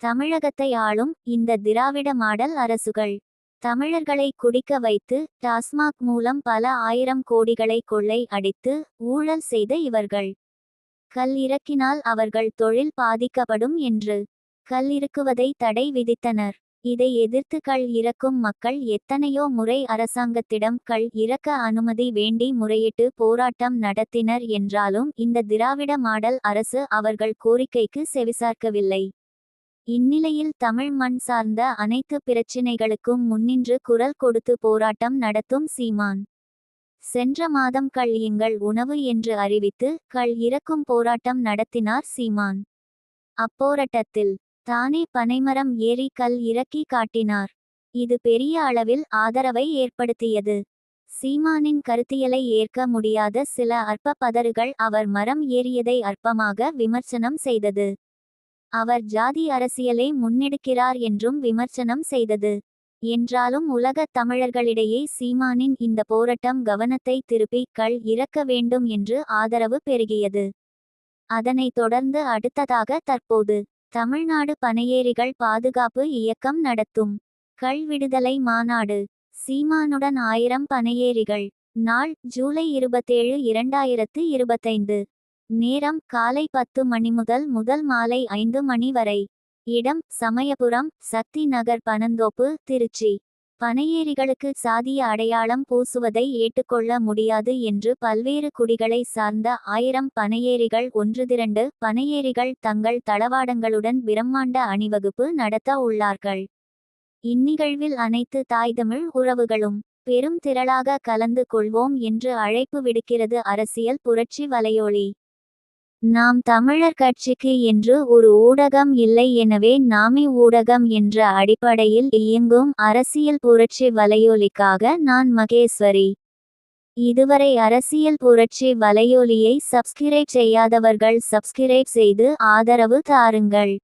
தமிழகத்தை ஆளும் இந்த திராவிட மாடல் அரசுகள். தமிழர்களை குடிக்க வைத்து டாஸ்மாக் மூலம் பல ஆயிரம் கோடிகளை கொள்ளை அடித்து ஊழல் செய்த இவர்கள். கல் இறக்கினால் அவர்கள் தொழில் பாதிக்கப்படும் என்று. கல் இறக்குவதை தடை விதித்தனர். இதை எதிர்த்து கள் இறக்கும் மக்கள் எத்தனையோ முறை அரசாங்கத்திடம் கள் இறக்க அனுமதி வேண்டி முறையிட்டு போராட்டம் நடத்தினர் என்றாலும் இந்த திராவிட மாடல் அரசு அவர்கள் கோரிக்கைக்கு செவிசார்க்கவில்லை. இந்நிலையில் தமிழ் மண் சார்ந்த அனைத்து பிரச்சினைகளுக்கும் முன்னின்று குரல் கொடுத்து போராட்டம் நடத்தும் சீமான். சென்ற மாதம் கள் எங்கள் உணவு என்று அறிவித்து கள் இறக்கும் போராட்டம் நடத்தினார் சீமான். அப்போராட்டத்தில் தானே பனைமரம் ஏறி கல் இறக்கி காட்டினார். இது பெரிய அளவில் ஆதரவை ஏற்படுத்தியது. சீமானின் கருத்தியலை ஏற்க முடியாத சில அற்ப பதறுகள் அவர் மரம் ஏறியதை அற்பமாக விமர்சனம் செய்தது. அவர் ஜாதி அரசியலை முன்னெடுக்கிறார் என்றும் விமர்சனம் செய்தது. என்றாலும் உலகத் தமிழர்களிடையே சீமானின் இந்த போராட்டம் கவனத்தை திருப்பி கள் இறக்க வேண்டும் என்று ஆதரவு பெருகியது. அதனைத் தொடர்ந்து அடுத்ததாக தற்போது தமிழ்நாடு பனையேறிகள் பாதுகாப்பு இயக்கம் நடத்தும். கள் விடுதலை மாநாடு. சீமானுடன் ஆயிரம் பனையேறிகள் நாள் ஜூலை இருபத்தேழு இரண்டாயிரத்து இருபத்தைந்து. நேரம் காலை பத்து மணி முதல் முதல் மாலை ஐந்து மணி வரை. இடம் சமயபுரம் சக்தி நகர் பனந்தோப்பு திருச்சி. பனையேறிகளுக்கு சாதிய அடையாளம் பூசுவதை ஏற்றுக்கொள்ள முடியாது என்று பல்வேறு குடிகளை சார்ந்த ஆயிரம் பனையேறிகள் ஒன்றுதிரண்டு பனையேறிகள் தங்கள் தளவாடங்களுடன் பிரம்மாண்ட அணிவகுப்பு நடத்த உள்ளார்கள். இந்நிகழ்வில் அனைத்து தாய் தமிழ் உறவுகளும் பெரும் திரளாக கலந்து கொள்வோம் என்று அழைப்பு விடுக்கிறது அரசியல் புரட்சி வலையொலி. நாம் தமிழர் கட்சிக்கு என்று ஒரு ஊடகம் இல்லை எனவே நாமே ஊடகம் என்ற அடிப்படையில் இயங்கும் அரசியல் புரட்சி வலையொலிக்காக நான் மகேஸ்வரி. இதுவரை அரசியல் புரட்சி வலையொலியை சப்ஸ்கிரைப் செய்யாதவர்கள் சப்ஸ்கிரைப் செய்து ஆதரவு தாருங்கள்.